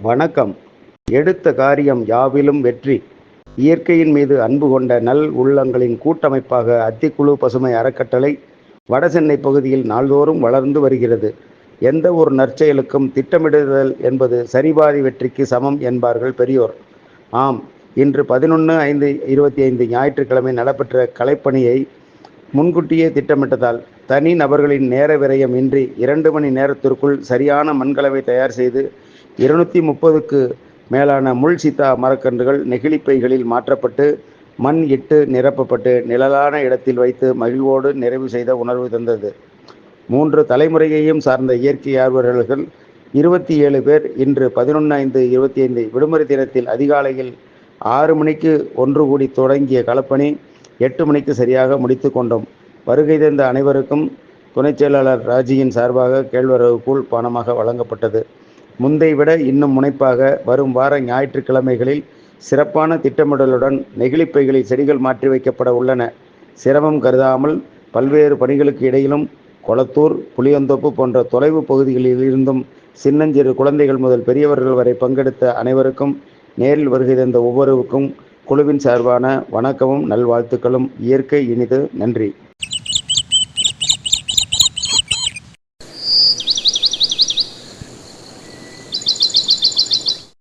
வணக்கம். எடுத்த காரியம் யாவிலும் வெற்றி. இயற்கையின் மீது அன்பு கொண்ட நல் உள்ளங்களின் கூட்டமைப்பாக அத்திக்குழு பசுமை அறக்கட்டளை வடசென்னை பகுதியில் நாள்தோறும் வளர்ந்து வருகிறது. எந்த ஒரு நற்செயலுக்கும் திட்டமிடுதல் என்பது சரிபாதி வெற்றிக்கு சமம் என்பார்கள் பெரியோர். ஆம் இன்று பதினொன்று ஐந்து இருபத்தி ஐந்து ஞாயிற்றுக்கிழமை நடைபெற்ற கலைப்பணியை முன்கூட்டியே திட்டமிட்டதால் தனி நபர்களின் நேர விரயம் இன்றி இரண்டு மணி நேரத்திற்குள் சரியான மண்கலவை தயார் செய்து இருநூற்றி முப்பதுக்கு மேலான முள் சீத்தா மரக்கன்றுகள் நெகிழிப்பைகளில் மாற்றப்பட்டு மண் இட்டு நிரப்பப்பட்டு நிழலான இடத்தில் வைத்து மகிழ்வோடு நிறைவு செய்த உணர்வு தந்தது. மூன்று தலைமுறையையும் சார்ந்த இயற்கை ஆர்வலர்கள் இருபத்தி ஏழு பேர் இன்று பதினொன்று ஐந்து இருபத்தி ஐந்து விடுமுறை தினத்தில் அதிகாலையில் ஆறு மணிக்கு ஒன்று கூடி தொடங்கிய களப்பணி எட்டு மணிக்கு சரியாக முடித்து கொண்டோம். வருகை தந்த அனைவருக்கும் துணைச் செயலாளர் ராஜியின் சார்பாக கேழ்வரகு கூழ் பானமாக வழங்கப்பட்டது. முந்தை விட இன்னும் முனைப்பாக வரும் வார ஞாயிற்றுக்கிழமைகளில் சிறப்பான திட்டமிடலுடன் நெகிழிப்பைகளில் செடிகள் மாற்றி வைக்கப்பட உள்ளன. சிரமம் கருதாமல் பல்வேறு பணிகளுக்கு இடையிலும் கொளத்தூர் புளியந்தோப்பு போன்ற தொலைவு பகுதிகளில் இருந்தும் சின்னஞ்சிறு குழந்தைகள் முதல் பெரியவர்கள் வரை பங்கெடுத்த அனைவருக்கும் நேரில் வருகை தந்த ஒவ்வொருவருக்கும் குழுவின் சார்பான வணக்கமும் நல்வாழ்த்துக்களும். இயற்கை இனிது. நன்றி.